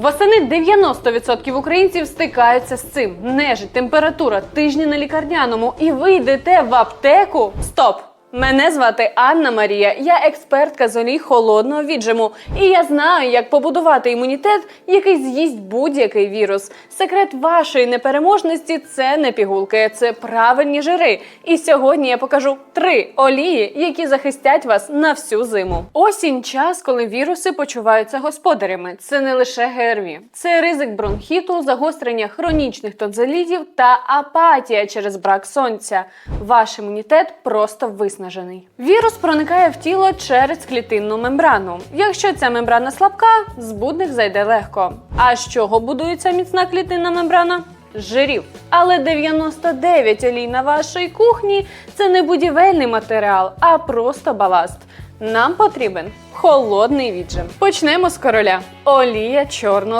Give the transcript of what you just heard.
Восени 90% українців стикаються з цим. Нежить, температура, тижні на лікарняному, і ви йдете в аптеку. Стоп! Мене звати Анна Марія. Я експертка з олій холодного віджиму. І я знаю, як побудувати імунітет, який з'їсть будь-який вірус. Секрет вашої непереможності це не пігулки, це правильні жири. І сьогодні я покажу три олії, які захистять вас на всю зиму. Осінь час, коли віруси почуваються господарями. Це не лише ГРВІ, це ризик бронхіту, загострення хронічних тонзилітів та апатія через брак сонця. Ваш імунітет просто виснажений. Вірус проникає в тіло через клітинну мембрану. Якщо ця мембрана слабка, збудник зайде легко. А з чого будується міцна клітинна мембрана? Жирів, але 99 олій на вашій кухні це не будівельний матеріал, а просто баласт. Нам потрібен холодний віджим. Почнемо з короля. Олія чорного